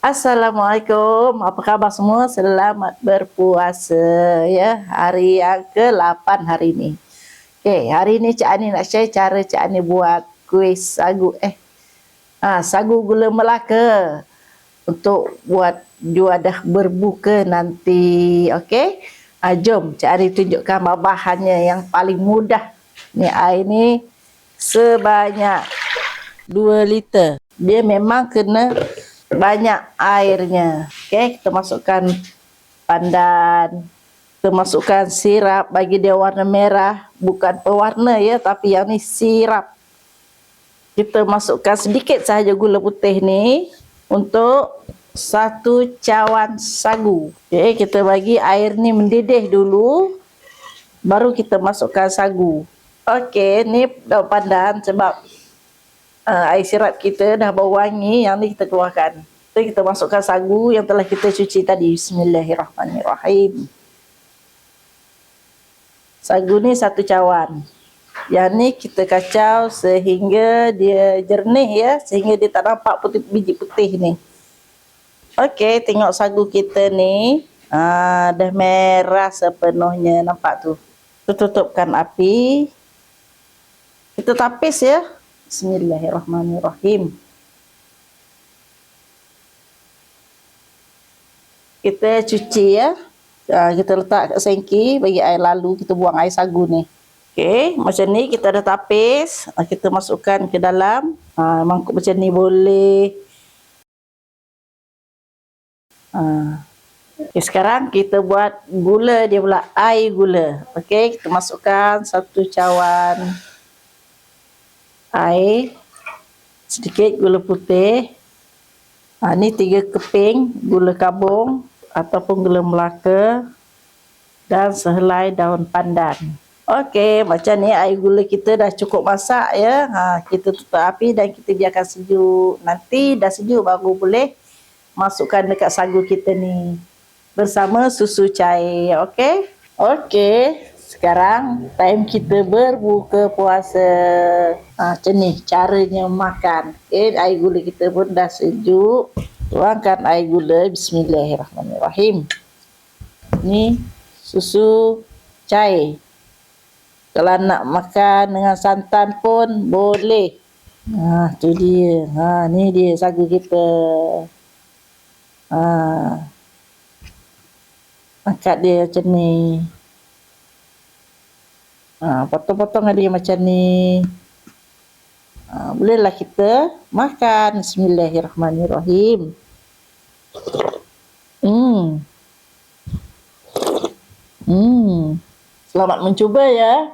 Assalamualaikum. Apa khabar semua? Selamat berpuasa ya. Hari yang ke-8 hari ini. Okey, hari ini Cik Ani nak share cara Cik Ani buat kuih sagu eh. Ah, sagu gula Melaka untuk buat juadah berbuka nanti. Okey. Ah, jom Cik Ani tunjukkan bahannya yang paling mudah. Ni air ni sebanyak 2 liter. Dia memang kena banyak airnya. Okey, kita masukkan pandan. Kita masukkan sirap bagi dia warna merah, bukan pewarna ya, tapi yang ni sirap. Kita masukkan sedikit sahaja gula putih ni untuk satu cawan sagu. Okey, kita bagi air ni mendidih dulu baru kita masukkan sagu. Okey, ni daun pandan sebab uh, air sirap kita dah bau wangi yang ni kita keluarkan. Jadi kita masukkan sagu yang telah kita cuci tadi. Bismillahirrahmanirrahim. Sagu ni satu cawan. Yang ni kita kacau sehingga dia jernih ya. Sehingga dia tak nampak putih, biji putih ni. Okey, tengok sagu kita ni. Ah, dah merah sepenuhnya. Nampak tu. Tutupkan api. Kita tapis ya. Bismillahirrahmanirrahim. Kita cuci ya. Uh, kita letak kat sengki, bagi air lalu, kita buang air sagu ni. Okey, macam ni kita dah tapis. Uh, kita masukkan ke dalam. Uh, mangkuk macam ni boleh. Uh. Okay, sekarang kita buat gula dia pula air gula. Okey, kita masukkan satu cawan air sedikit gula putih ha, ni tiga keping gula kabung ataupun gula melaka dan sehelai daun pandan Okey, macam ni air gula kita dah cukup masak ya. Ha, kita tutup api dan kita biarkan sejuk. Nanti dah sejuk baru boleh masukkan dekat sagu kita ni bersama susu cair. Okey? Okey. Sekarang time kita berbuka puasa. Ha, macam ni caranya makan. Okay, air gula kita pun dah sejuk. Tuangkan air gula. Bismillahirrahmanirrahim. Ni susu cair. Kalau nak makan dengan santan pun boleh. Ha, tu dia. Ha, ni dia sagu kita. Ha. Angkat dia macam ni. Ha, potong-potong dia macam ni. Ha, bolehlah kita makan. Bismillahirrahmanirrahim. Hmm. Hmm. Selamat mencuba ya.